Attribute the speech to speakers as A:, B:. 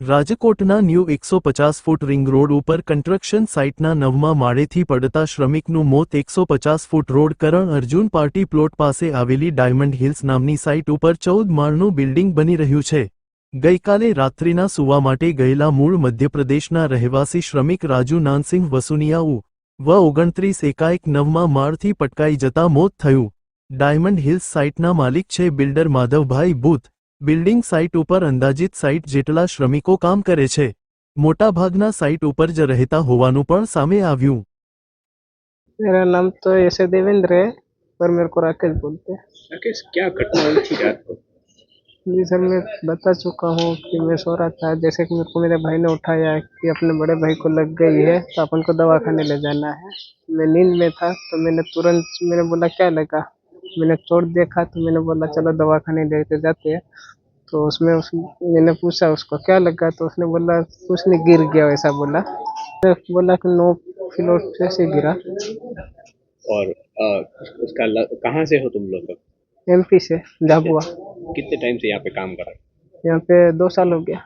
A: રાજકોટના ન્યૂ એકસો પચાસ ફૂટ રિંગ રોડ ઉપર કન્સ્ટ્રક્શન સાઇટના નવમા માળેથી પડતા શ્રમિકનું મોત એકસો પચાસ foot road Karan Arjun party plot પાસે આવેલી ડાયમંડ હિલ્સ નામની સાઇટ ઉપર ચૌદ માળનું બિલ્ડિંગ બની રહ્યું છે. ગઈકાલે રાત્રિના સુવા માટે ગયેલા મૂળ મધ્યપ્રદેશના રહેવાસી શ્રમિક રાજુ નાનસિંહ વસુનિયાઉ વ ઓગણત્રીસ એકાએક નવમા માળથી પટકાઈ જતા મોત થયું. ડાયમંડ હિલ્સ સાઇટના માલિક છે builder Madhavbhai booth. Building site ઉપર અંદાજિત સાઇટ જેટલા શ્રમિકો કામ કરે છે મોટાભાગના સાઇટ ઉપર જ રહેતા હોવાનું પણ સામે આવ્યું
B: मेरा नाम तो ऐसे देवेंद्र है पर मेरे को राकेश बोलते हैं
C: राकेश क्या घटना हुई थी रात को
B: जी सर मैं बता चुका हूँ कि मैं सो रहा था जैसे कि मेरे को मेरे भाई ने उठाया कि अपने बड़े भाई को लग गई है तो अपन को दवा खाने ले जाना है मैं नींद में था तो मैंने तुरंत मैंने बोला क्या लगा मैंने चोट देखा तो मैंने बोला चलो दवा खाने लेते जाते हैं तो उसमें उस, मैंने पूछा उसको क्या लगा? तो उसने बोला कुछ नहीं गिर गया वैसा बोला। तो बोला कि नो फ्लोर से गिरा।
C: और आ, उसका ल, कहाँ से हो तुम लोग?
B: एमपी से झाबुआ।
C: कितने टाइम से यहाँ पे काम कर रहे हो?
B: यहाँ पे दो साल हो गया।